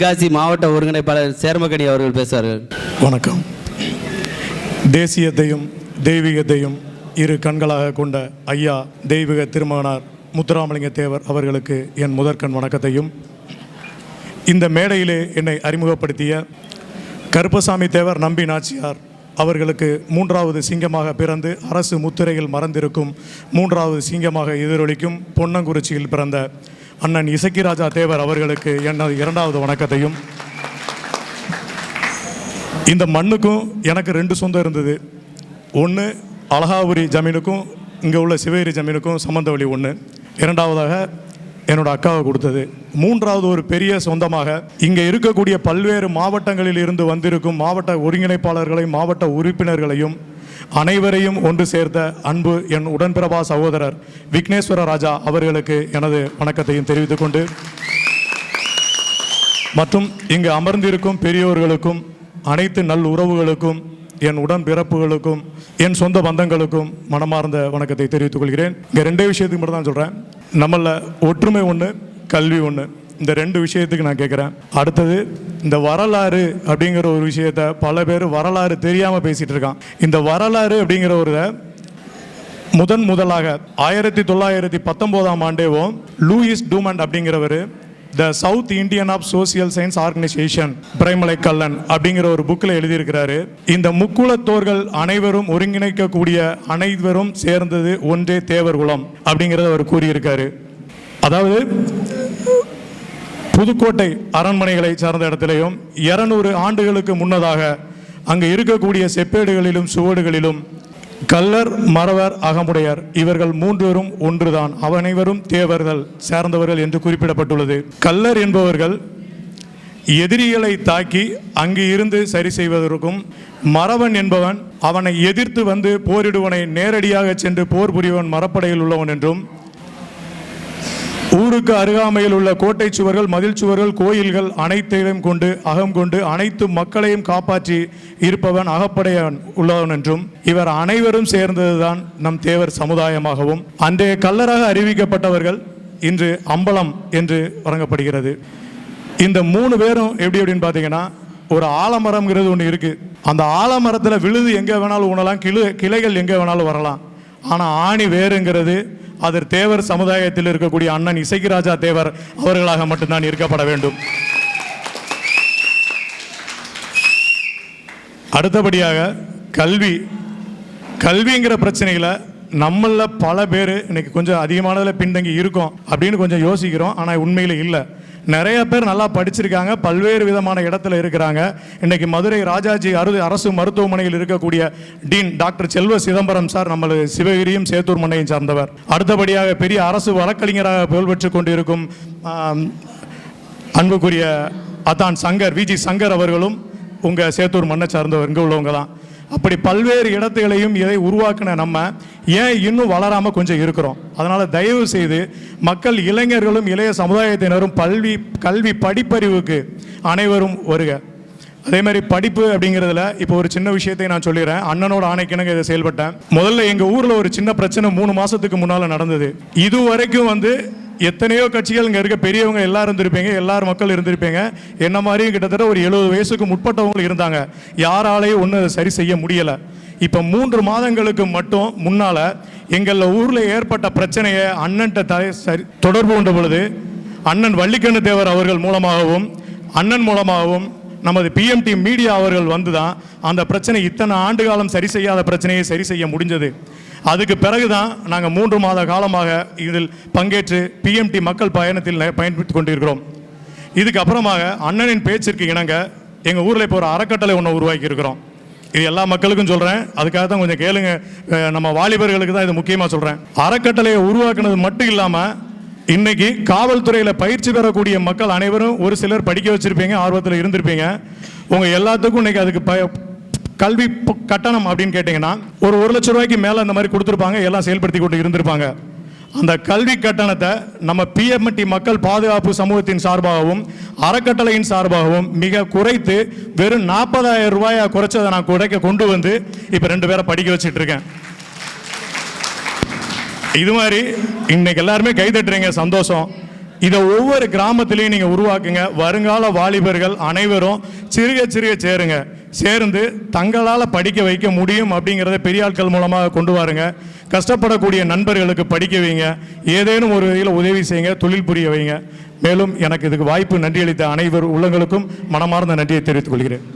தென்காசி மாவட்ட ஒருங்கிணைப்பாளர் சேர்மக்கணி அவர்கள் பேசுவார்கள். வணக்கம். தேசியத்தையும் தெய்வீகத்தையும் இரு கண்களாக கொண்ட ஐயா தெய்வீக திருமகனார் முத்துராமலிங்க தேவர் அவர்களுக்கு என் முதற்கண் வணக்கத்தையும். இந்த மேடையிலே என்னை அறிமுகப்படுத்திய கருப்பசாமி தேவர் நம்பி நாச்சியார் அவர்களுக்கு மூன்றாவது சிங்கமாக பிறந்து அரசு முத்திரையில் மறந்திருக்கும் மூன்றாவது சிங்கமாக எதிரொலிக்கும் பொன்னங்குறிச்சியில் பிறந்த அண்ணன் இசக்கிராஜா தேவர் அவர்களுக்கு எனது இரண்டாவது வணக்கத்தையும். இந்த மண்ணுக்கும் எனக்கு ரெண்டு சொந்தம் இருந்தது. ஒன்று அழகாபுரி ஜமீனுக்கும் இங்கே உள்ள சிவகிரி ஜமீனுக்கும் சம்மந்த வழி ஒன்று இரண்டாவதாக என்னோட அக்காவை கொடுத்தது. மூன்றாவது ஒரு பெரிய சொந்தமாக இங்கே இருக்கக்கூடிய பல்வேறு மாவட்டங்களில் இருந்து வந்திருக்கும் மாவட்ட ஒருங்கிணைப்பாளர்களையும் மாவட்ட உறுப்பினர்களையும் அனைவரையும் ஒன்று சேர்த்த அன்பு என் உடன்பிறவா சகோதரர் விக்னேஸ்வர ராஜா அவர்களுக்கு எனது வணக்கத்தையும் தெரிவித்துக் கொண்டு மற்றும் இங்கு அமர்ந்திருக்கும் பெரியோர்களுக்கும் அனைத்து நல் உறவுகளுக்கும் என் உடன்பிறப்புகளுக்கும் என் சொந்த பந்தங்களுக்கும் மனமார்ந்த வணக்கத்தை தெரிவித்துக் கொள்கிறேன். இங்கே ரெண்டே விஷயத்துக்கு மட்டும் தான் சொல்கிறேன் நம்மள ஒற்றுமை ஒன்று கல்வி ஒன்று இந்த ரெண்டு விஷயத்துக்கு நான் கேட்குறேன் அடுத்தது இந்த வரலாறு அப்படிங்கிற ஒரு விஷயத்த பல பேர் வரலாறு தெரியாமல் பேசிகிட்டு இருக்கான். இந்த வரலாறு அப்படிங்கிற ஒரு முதன் முதலாக ஆயிரத்தி தொள்ளாயிரத்தி பத்தொம்போதாம் ஆண்டேவும் லூயிஸ் டூமண்ட் அப்படிங்கிறவர் the South Indian of social science organisation Piramalai Kallan அப்படிங்கிற ஒரு புக்கில் எழுதியிருக்கிறாரு. இந்த முக்குலத்தோர்கள் அனைவரும் ஒருங்கிணைக்கக்கூடிய அனைவரும் சேர்ந்தது ஒன்றே தேவர் குலம் அப்படிங்கிறத அவர் கூறியிருக்காரு. அதாவது புதுக்கோட்டை அரண்மனைகளை சார்ந்த இடத்திலையும் இருநூறு ஆண்டுகளுக்கு முன்னதாக அங்கு இருக்கக்கூடிய செப்பேடுகளிலும் சுவடுகளிலும் கல்லர் மறவர் அகமுடையர் இவர்கள் மூன்றுவரும் ஒன்றுதான். அவனைவரும் தேவர்கள் சேர்ந்தவர்கள் என்று குறிப்பிடப்பட்டுள்ளது. கல்லர் என்பவர்கள் எதிரிகளை தாக்கி அங்கு இருந்து சரி செய்வதற்கும் மறவன் என்பவன் அவனை எதிர்த்து வந்து போரிடுவனை நேரடியாக சென்று போர் புரிவன் மரப்படையில் உள்ளவன் என்றும் ஊருக்கு அருகாமையில் உள்ள கோட்டை சுவர்கள் மதில் சுவர்கள் கோயில்கள் அனைத்தையும் கொண்டு அகம் கொண்டு அனைத்து மக்களையும் காப்பாற்றி இருப்பவன் அகப்படையவன் உள்ளவன் என்றும் இவர் அனைவரும் சேர்ந்ததுதான் நம் தேவர் சமுதாயமாகவும். அன்றைய கல்லராக அறிவிக்கப்பட்டவர்கள் இன்று அம்பலம் என்று வழங்கப்படுகிறது. இந்த மூணு பேரும் எப்படி அப்படின்னு பார்த்தீங்கன்னா ஒரு ஆலமரம்ங்கிறது ஒன்று இருக்கு. அந்த ஆலமரத்தில் விழுது எங்கே வேணாலும் உணலாம் கிளு கிளைகள் எங்கே வேணாலும் வரலாம். ஆனால் ஆணி வேறுங்கிறது அது தேவர் சமுதாயத்தில் இருக்கக்கூடிய அண்ணன் இசைக்கிராஜா தேவர் அவர்களாக மட்டும்தான் இருக்கப்பட வேண்டும். அடுத்தபடியாக கல்வி. கல்விங்கிற பிரச்சனைகளை நம்மள பல பேர் இன்னைக்கு கொஞ்சம் அதிகமானதில் பின்தங்கி இருக்கோம் அப்படின்னு கொஞ்சம் யோசிக்கிறோம். ஆனால் உண்மையில் இல்லை. நிறைய பேர் நல்லா படிச்சிருக்காங்க பல்வேறு விதமான இடத்துல இருக்கிறாங்க. இன்னைக்கு மதுரை ராஜாஜி அரு அரசு மருத்துவமனையில் இருக்கக்கூடிய டீன் டாக்டர் செல்வ சிதம்பரம் சார் நம்மளது சிவகிரியும் சேத்தூர் மண்ணையும் சார்ந்தவர். அடுத்தபடியாக பெரிய அரசு வழக்கறிஞராக புகழ்பெற்றுக் கொண்டிருக்கும் அன்புக்குரிய அதான் சங்கர் விஜி சங்கர் அவர்களும் உங்கள் சேத்தூர் மண்ணை சார்ந்தவர் இங்கே உள்ளவங்க தான் அப்படி பல்வேறு இடத்துகளையும் இதை உருவாக்கின நம்ம ஏன் இன்னும் வளராமல் கொஞ்சம் இருக்கிறோம்? அதனால் தயவு செய்து மக்கள் இளைஞர்களும் இளைய சமுதாயத்தினரும் பல்வி கல்வி படிப்பறிவுக்கு அனைவரும் வருக. அதே மாதிரி படிப்பு அப்படிங்கிறதுல இப்போ ஒரு சின்ன விஷயத்தை நான் சொல்லிடுறேன் அண்ணனோட ஆணைக்கிணங்க இதை செயல்பட்டேன். முதல்ல எங்கள் ஊரில் ஒரு சின்ன பிரச்சனை மூணு மாதத்துக்கு முன்னால் நடந்தது. இது வரைக்கும் வந்து எத்தனையோ கட்சிகள் இங்கே இருக்க பெரியவங்க எல்லாரும் இருந்திருப்பீங்க எல்லார் மக்கள் இருந்திருப்பீங்க. என்ன மாதிரியும் கிட்டத்தட்ட ஒரு எழுபது வயசுக்கு முற்பட்டவங்க இருந்தாங்க. யாராலையும் ஒன்றும் அதை சரி செய்ய முடியலை. இப்போ மூன்று மாதங்களுக்கு மட்டும் முன்னால் எங்கள் ஊரில் ஏற்பட்ட பிரச்சனையை அண்ணன்ட்ட தலை சரி தொடர்பு கொண்ட பொழுது அண்ணன் வள்ளிக்கண்ணு தேவர் அவர்கள் மூலமாகவும் அண்ணன் மூலமாகவும் நமது பிஎம்டி மீடியா அவர்கள் வந்து தான் அந்த பிரச்சனை இத்தனை ஆண்டு காலம் சரி செய்யாத பிரச்சனையை சரி செய்ய முடிஞ்சது. அதுக்கு பிறகு தான் நாங்கள் மூன்று மாத காலமாக இதில் பங்கேற்று பிஎம்டி மக்கள் பயணத்தில் பயன்படுத்தி கொண்டிருக்கிறோம். இதுக்கப்புறமாக அண்ணனின் பேச்சிற்கு இணங்க எங்கள் ஊரில் இப்போ ஒரு அறக்கட்டளை ஒன்று உருவாக்கி இருக்கிறோம். இது எல்லா மக்களுக்கும் சொல்கிறேன் அதுக்காக தான் கொஞ்சம் கேளுங்க. நம்ம வாலிபர்களுக்கு தான் இது முக்கியமாக சொல்கிறேன் அறக்கட்டளையை உருவாக்குனது மட்டும் இல்லாமல் இன்னைக்கு காவல்துறையில் பயிற்சி பெறக்கூடிய மக்கள் அனைவரும் ஒரு சிலர் படிக்க வச்சிருப்பீங்க ஆர்வத்தில் இருந்திருப்பீங்க. உங்கள் எல்லாத்துக்கும் இன்னைக்கு அதுக்கு ப கல்வி கட்டணம் அப்படின்னு கேட்டிங்கன்னா ஒரு ஒரு லட்ச ரூபாய்க்கு மேலே அந்த மாதிரி கொடுத்துருப்பாங்க எல்லாம் செயல்படுத்தி கொண்டு இருந்திருப்பாங்க. அந்த கல்வி கட்டணத்தை நம்ம பிஎம்டி மக்கள் பாதுகாப்பு சமூகத்தின் சார்பாகவும் அறக்கட்டளையின் சார்பாகவும் மிக குறைத்து வெறும் நாற்பதாயிரம் ரூபாயை குறைச்சதை நான் குறைக்க கொண்டு வந்து இப்போ ரெண்டு பேரை படிக்க வச்சுட்டு இருக்கேன். இது மாதிரி இன்னைக்கு எல்லாருமே கை தட்டுறீங்க சந்தோஷம். இதை ஒவ்வொரு கிராமத்திலையும் நீங்கள் உருவாக்குங்க. வருங்கால வாலிபர்கள் அனைவரும் சிறுக சிறுக சேருங்க. சேர்ந்து தங்களால் படிக்க வைக்க முடியும் அப்படிங்கிறத பெரிய ஆட்கள் மூலமாக கொண்டு வாருங்க. கஷ்டப்படக்கூடிய நண்பர்களுக்கு படிக்க வைங்க. ஏதேனும் ஒரு வகையில் உதவி செய்யுங்க தொழில் புரிய வைங்க. மேலும் எனக்கு இதுக்கு வாய்ப்பு நன்றி அளித்த அனைவர் உள்ளங்களுக்கும் மனமார்ந்த நன்றியை தெரிவித்துக் கொள்கிறேன்.